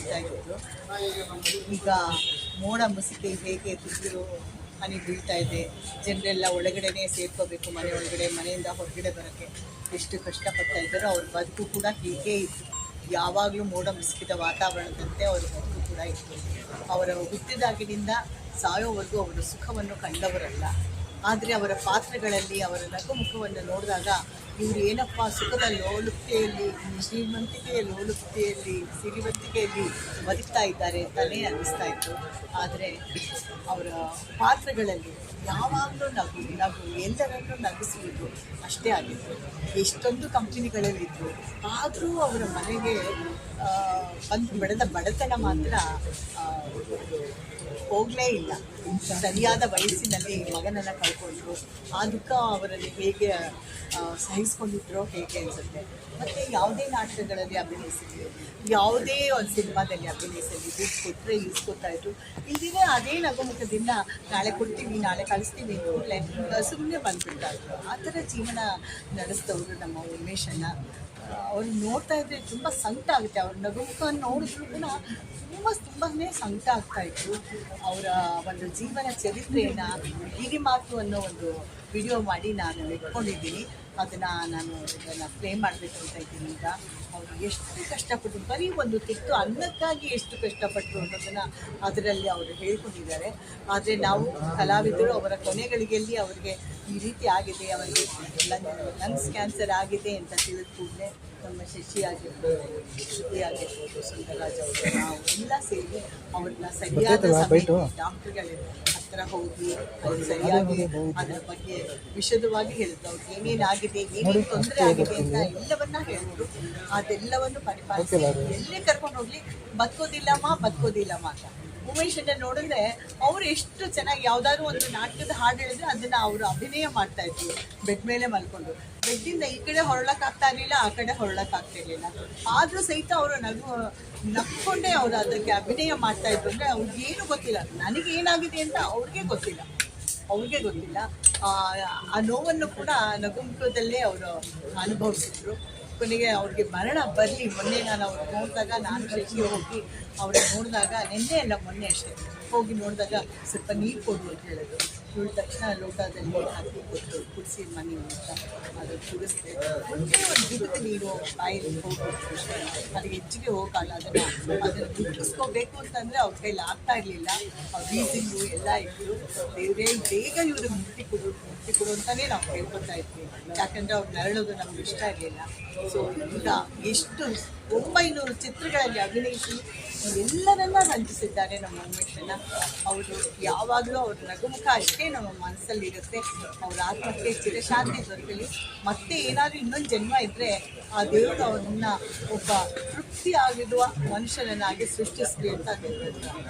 ಇದ್ರು ಈಗ ಮೋಡ ಮುಸುಕೆ ಹೇಗೆ ತುಂಬಿರು ಹನಿ ಬೀಳ್ತಾ ಇದೆ, ಜನರೆಲ್ಲ ಒಳಗಡೆನೇ ಸೇರ್ಕೋಬೇಕು, ಮನೆ ಒಳಗಡೆ, ಮನೆಯಿಂದ ಹೊರಗಡೆ ಬರೋಕ್ಕೆ ಎಷ್ಟು ಕಷ್ಟಪಡ್ತಾ ಇದ್ದಾರೋ ಅವ್ರ ಬದುಕು ಕೂಡ ಹೀಗೆ ಇತ್ತು. ಯಾವಾಗಲೂ ಮೋಡ ಮುಸುಕಿದ ವಾತಾವರಣದಂತೆ ಅವರ ಬದುಕು ಕೂಡ ಇತ್ತು. ಅವರ ಹುಟ್ಟಿದಾಗಿನಿಂದ ಸಾಯೋವರೆಗೂ ಅವರ ಸುಖವನ್ನು ಕಂಡವರಲ್ಲ. ಆದರೆ ಅವರ ಪಾತ್ರಗಳಲ್ಲಿ ಅವರ ನಗುಮುಖವನ್ನು ನೋಡಿದಾಗ ಇವರು ಏನಪ್ಪ ಸುಖದ ಲೋಲುಪ್ತೆಯಲ್ಲಿ ಶ್ರೀಮಂತಿಕೆಯ ಲೋಲುಪ್ತೆಯಲ್ಲಿ ಸಿರಿವಂತಿಕೆಯಲ್ಲಿ ಬದುಕ್ತಾ ಇದ್ದಾರೆ ಅಂತಲೇ ಅನ್ನಿಸ್ತಾ ಇತ್ತು. ಆದರೆ ಅವರ ಪಾತ್ರಗಳಲ್ಲಿ ಯಾವಾಗಲೂ ನಗು ನಗು, ಎಲ್ಲರನ್ನೂ ನಗಿಸುವುದು ಅಷ್ಟೇ ಆಗಿತ್ತು. ಎಷ್ಟೊಂದು ಕಂಪನಿಗಳಲ್ಲಿದ್ದರು ಆದರೂ ಅವರ ಮನೆಗೆ ಬಂದು ಬೆಳೆದ ಬಡತನ ಮಾತ್ರ ಹೋಗಲೇ ಇಲ್ಲ. ಸರಿಯಾದ ವಯಸ್ಸಿನಲ್ಲಿ ಮಗನನ್ನು ಕಳ್ಕೊಂಡ್ರು. ಆ ದುಃಖ ಅವರಲ್ಲಿ ಹೇಗೆ ಸಹಿಸ್ಕೊಂಡಿದ್ರು ಹೇಗೆ ಅನ್ಸುತ್ತೆ. ಮತ್ತು ಯಾವುದೇ ನಾಟಕಗಳಲ್ಲಿ ಅಭಿನಯಿಸಿದ್ವಿ. ಯಾವುದೇ ಒಂದು ಸಿನಿಮಾದಲ್ಲಿ ಅಭಿನಯಿಸಲಿ ದುಡ್ಡು ಕೊಟ್ಟರೆ ಈಸ್ಕೊತಾ ಇದ್ರು. ಇಲ್ದಿನ ಅದೇ ನಗುಮುಖದಿಂದ ನಾಳೆ ಕೊಡ್ತೀವಿ, ನಾಳೆ ಕಳಿಸ್ತೀವಿ ಕೂಡಲೇ ಸುಮ್ಮನೆ ಬಂದ್ಬಿಡ್ತಾ ಇದ್ರು ಆ ಥರ ಜೀವನ ನಡೆಸಿದವರು ನಮ್ಮ ಉಮೇಶನ್ನ ಅವ್ರು ನೋಡ್ತಾ ಇದ್ರೆ ತುಂಬ ಸಂಕಟ ಆಗುತ್ತೆ. ಅವ್ರ ನಗುಮುಖ ನೋಡಿದ್ರು ಕೂಡ ತುಂಬ ತುಂಬನೇ ಸಂಕಟ ಆಗ್ತಾ ಇತ್ತು. ಅವರ ಒಂದು ಜೀವನ ಚರಿತ್ರೆಯನ್ನು ಹೀಗೆ ಮಾತು ಅನ್ನೋ ಒಂದು ವಿಡಿಯೋ ಮಾಡಿ ನಾನು ಇಟ್ಕೊಂಡಿದ್ದೀನಿ. ಅದನ್ನು ನಾನು ಇದನ್ನು ಪ್ಲೇ ಮಾಡಬೇಕು ಅಂತ ಇದ್ದೀನಿ ಈಗ. ಅವರು ಎಷ್ಟು ಕಷ್ಟಪಟ್ಟು ಬರೀ ಒಂದು ತುತ್ತು ಅನ್ನಕ್ಕಾಗಿ ಎಷ್ಟು ಕಷ್ಟಪಟ್ಟರು ಅನ್ನೋದನ್ನು ಅದರಲ್ಲಿ ಅವರು ಹೇಳ್ಕೊಂಡಿದ್ದಾರೆ. ಆದರೆ ನಾವು ಕಲಾವಿದರು ಅವರ ಕೊನೆಗಳಿಗೆಯಲ್ಲಿ ಅವರಿಗೆ ಈ ರೀತಿ ಆಗಿದೆ ಅವರಿಗೆ ಲಂಗ್ಸ್ ಕ್ಯಾನ್ಸರ್ ಆಗಿದೆ ಅಂತ ತಿಳಿದ ಕೂಡಲೇ ನಮ್ಮ ಶಶಿ ಆಗಿರ್ಬೋದು ಶ್ರುತಿ ಆಗಿರ್ಬೋದು ಸುಂದರರಾಜ್ ಅವರು ನಾವು ಎಲ್ಲ ಸೇರಿ ಅವ್ರನ್ನ ಸರಿಯಾದ ಡಾಕ್ಟರ್ಗಳ ಹತ್ರ ಹೋಗಿ ಅದು ಸರಿಯಾಗಿ ಅದರ ಬಗ್ಗೆ ವಿಶದವಾಗಿ ಹೇಳಿದ್ರು ಹೋಗಿ ಏನೇನಾಗಿದೆ ಏನೇನು ತೊಂದರೆ ಆಗಿದೆ ಅಂತ ಎಲ್ಲವನ್ನ ಹೇಳಿದ್ರು ಅದೆಲ್ಲವನ್ನು ಪರಿಪಾಲಿಸಿ ಎಲ್ಲೇ ಕರ್ಕೊಂಡು ಹೋಗ್ಲಿ ಬದುಕೋದಿಲ್ಲಮ್ಮ ಬದುಕೋದಿಲ್ಲಮ್ಮ ಅಂತ ಉಮೇಶನ್ನ ನೋಡಿದ್ರೆ ಅವ್ರು ಎಷ್ಟು ಚೆನ್ನಾಗಿ ಯಾವ್ದಾದ್ರು ಒಂದು ನಾಟಕದ ಹಾಡು ಹೇಳಿದ್ರೆ ಅದನ್ನ ಅವರು ಅಭಿನಯ ಮಾಡ್ತಾ ಇದ್ರು. ಬೆಡ್ ಮೇಲೆ ಮಲ್ಕೊಂಡು. ಬೆಡ್ಡಿಂದ ಈ ಕಡೆ ಹೊರಳಕ್ ಆಗ್ತಾ ಇರ್ಲಿಲ್ಲ, ಆ ಕಡೆ ಹೊರಳಕ್ ಆಗ್ತಾ ಇರ್ಲಿಲ್ಲ. ಆದ್ರೂ ಸಹಿತ ಅವರು ನಗು ನಕ್ಕೊಂಡೇ ಅವರು ಅದಕ್ಕೆ ಅಭಿನಯ ಮಾಡ್ತಾ ಇದ್ರು. ಅಂದ್ರೆ ಅವ್ರಿಗೆ ಏನು ಗೊತ್ತಿಲ್ಲ. ನನಗೆ ಏನಾಗಿದೆ ಅಂತ ಅವ್ರಿಗೆ ಗೊತ್ತಿಲ್ಲ. ಅವ್ರಿಗೆ ಗೊತ್ತಿಲ್ಲ. ಆ ನೋವನ್ನು ಕೂಡ ನಗುಮುಖದಲ್ಲೇ ಅವರು ಅನುಭವಿಸಿದ್ರು. ಕೊನೆಗೆ ಅವ್ರಿಗೆ ಮರಣ ಬರಲಿ. ಮೊನ್ನೆ ನಾನು ಅವ್ರು ನೋಡಿದಾಗ ನಾನು ಶಶಿ ಹೋಗಿ ಅವ್ರನ್ನ ನೋಡಿದಾಗ, ನಿನ್ನೆ ಅಲ್ಲ ಮೊನ್ನೆ ಅಷ್ಟೇ, ಹೋಗಿ ನೋಡಿದಾಗ ಸ್ವಲ್ಪ ನೀರು ಕೊಡು ಅಂತ ಹೇಳಿದ್ರು. ಇಳಿದ ತಕ್ಷಣ ಲೋಟದಲ್ಲಿ ಹಾಕಿ ಕೊಟ್ಟು ಕುಡಿಸಿ ಮನೆ ಅಂತ ಅದು ಕುಡಿಸ್ದೆ. ಒಂದೇ ಗಿಡದ ನೀರು ಬಾಯಲ್ಲಿ ಹೋಗ್ಬಿಟ್ಟು ಅದು ಹೆಚ್ಚಿಗೆ ಹೋಗಲ್ಲ ಅದನ್ನು. ಅದನ್ನು ಗುರುತಿಸ್ಕೋಬೇಕು ಅಂತಂದರೆ ಅವ್ರ ಕೈಲಿ ಆಗ್ತಾ ಇರಲಿಲ್ಲ. ಅವ್ರ ಎಲ್ಲ ಇತ್ತು ದೇವರೇ, ಬೇಗ ಇವರು ಮುಟ್ಟಿ ಕೊಡು, ಮುಕ್ತಿ ಕೊಡು ಅಂತಲೇ ನಾವು ಕೇಳ್ಕೊತಾ ಇದ್ವಿ. ಯಾಕಂದರೆ ಅವ್ರು ನರಳೋದು ನಮ್ಗೆ ಇಷ್ಟ ಇರಲಿಲ್ಲ ಸೊ ಈಗ ಎಷ್ಟು ಒಂಬೈನೂರು ಚಿತ್ರಗಳಲ್ಲಿ ಅಭಿನಯಿಸಿ ಎಲ್ಲರನ್ನ ರಂಜಿಸಿದ್ದಾರೆ ನಮ್ಮ ಉಮೇಶನ್ನ ಅವರು ಯಾವಾಗಲೂ ಅವ್ರ ನಗುಮುಖ ಅಷ್ಟೇ ನಮ್ಮ ಮನಸ್ಸಲ್ಲಿ ಇರುತ್ತೆ ಅವ್ರ ಆತ್ಮಕ್ಕೆ ಚಿರಶಾಂತಿ ದೊರಕಲಿ. ಮತ್ತೆ ಏನಾದರೂ ಇನ್ನೊಂದು ಜನ್ಮ ಇದ್ದರೆ ಆ ದೇವರು ಅವ್ರನ್ನ ಒಬ್ಬ ತೃಪ್ತಿ ಆಗಿರುವ ಮನುಷ್ಯನನ್ನಾಗಿ ಸೃಷ್ಟಿಸಲಿ ಅಂತ ಹೇಳ್ತಾರೆ.